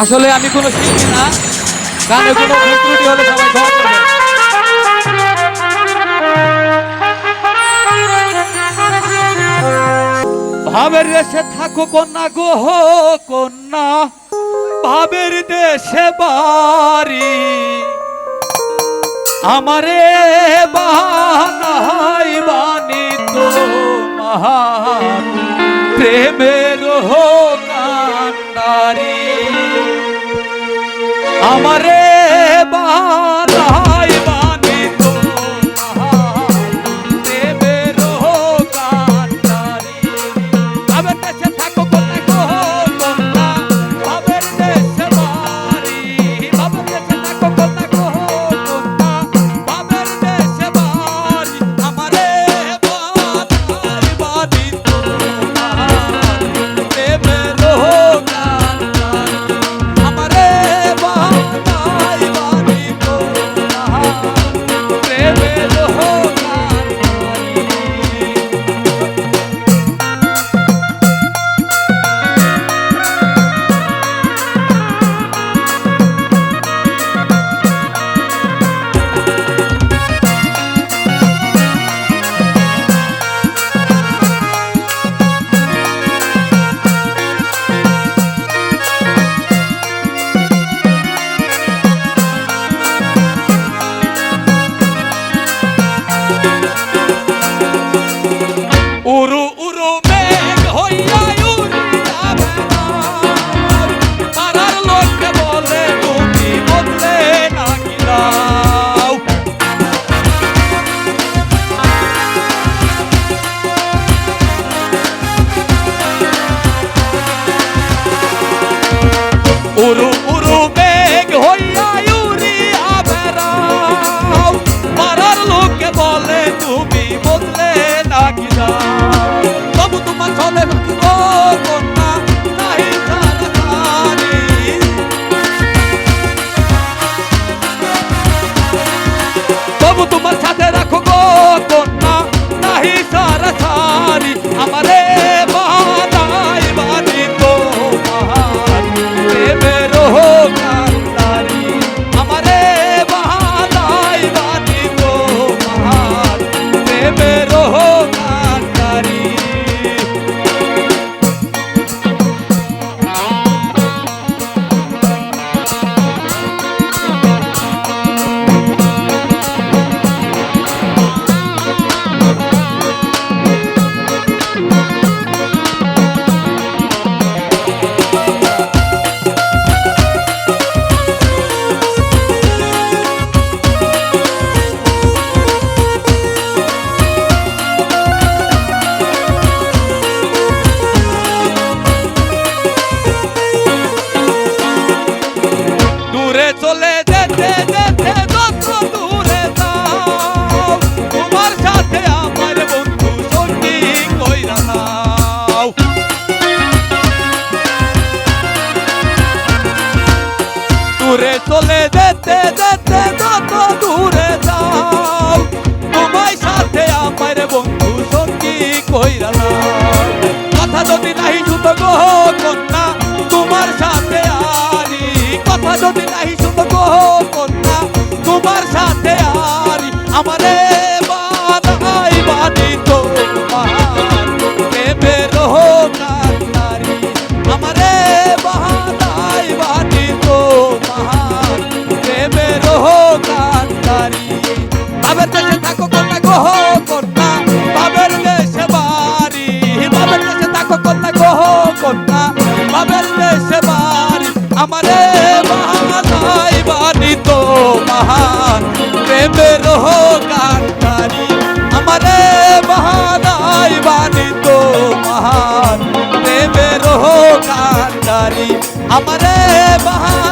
আসলে আমি কোনো শিল্পী না। গানে কোনো ত্রুটি হলে সবাই ক্ষমা ভাবের দেশে থাকো কন্যা গো কন্যা। ভাবের দেশে বাড়ি। আমারে বাহানাই বানি তো মহা প্রেমের হো কান্ডারি amor দূরে চলে যেতে যেতে I'm amare আমারে বাহা